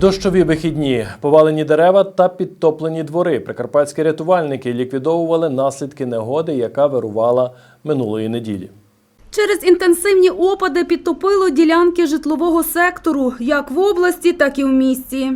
Дощові вихідні, повалені дерева та підтоплені двори. Прикарпатські рятувальники ліквідовували наслідки негоди, яка вирувала минулої неділі. Через інтенсивні опади підтопило ділянки житлового сектору як в області, так і в місті.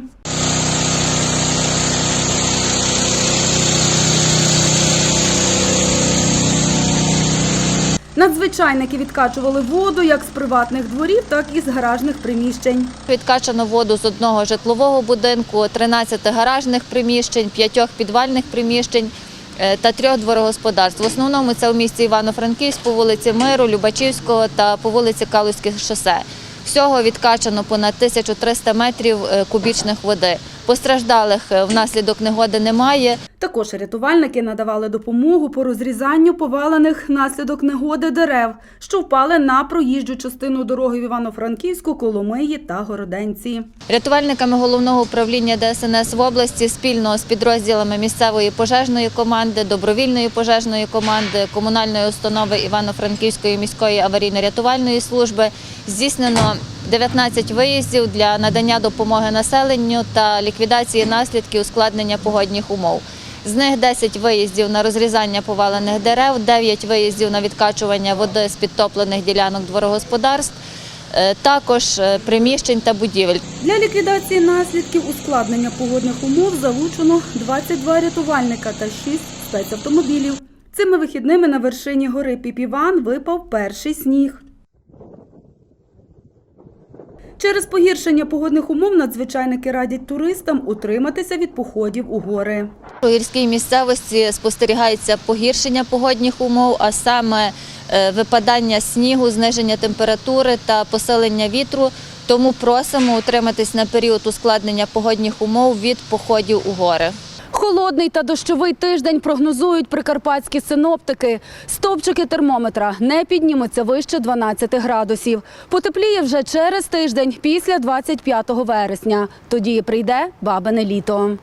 Надзвичайники відкачували воду як з приватних дворів, так і з гаражних приміщень. Відкачано воду з одного житлового будинку, 13 гаражних приміщень, 5 підвальних приміщень е, та трьох дворогосподарств. В основному це у місті Івано-Франківськ по вулиці Миру, Любачівського та по вулиці Калузьке шосе. Всього відкачано понад 1300 метрів е, кубічних води. Постраждалих е, внаслідок негоди немає. Також рятувальники надавали допомогу по розрізанню повалених внаслідок негоди дерев, що впали на проїжджу частину дороги в Івано-Франківську, Коломиї та Городенці. Рятувальниками головного управління ДСНС в області спільно з підрозділами місцевої пожежної команди, добровільної пожежної команди, комунальної установи Івано-Франківської міської аварійно-рятувальної служби здійснено 19 виїздів для надання допомоги населенню та ліквідації наслідків ускладнення погодних умов. З них 10 виїздів на розрізання повалених дерев, 9 виїздів на відкачування води з підтоплених ділянок дворогосподарств, е, також е, приміщень та будівель. Для ліквідації наслідків ускладнення погодних умов залучено 22 рятувальника та 6 спецавтомобілів. Цими вихідними на вершині гори Піпіван випав перший сніг. Через погіршення погодних умов надзвичайники радять туристам утриматися від походів у гори. У гірській місцевості спостерігається погіршення погодних умов, а саме е, випадання снігу, зниження температури та посилення вітру. Тому просимо утриматись на період ускладнення погодних умов від походів у гори. Холодний та дощовий тиждень прогнозують прикарпатські синоптики. Стопчики термометра не піднімуться вище 12 градусів. Потепліє вже через тиждень після 25 вересня. Тоді прийде бабине літо.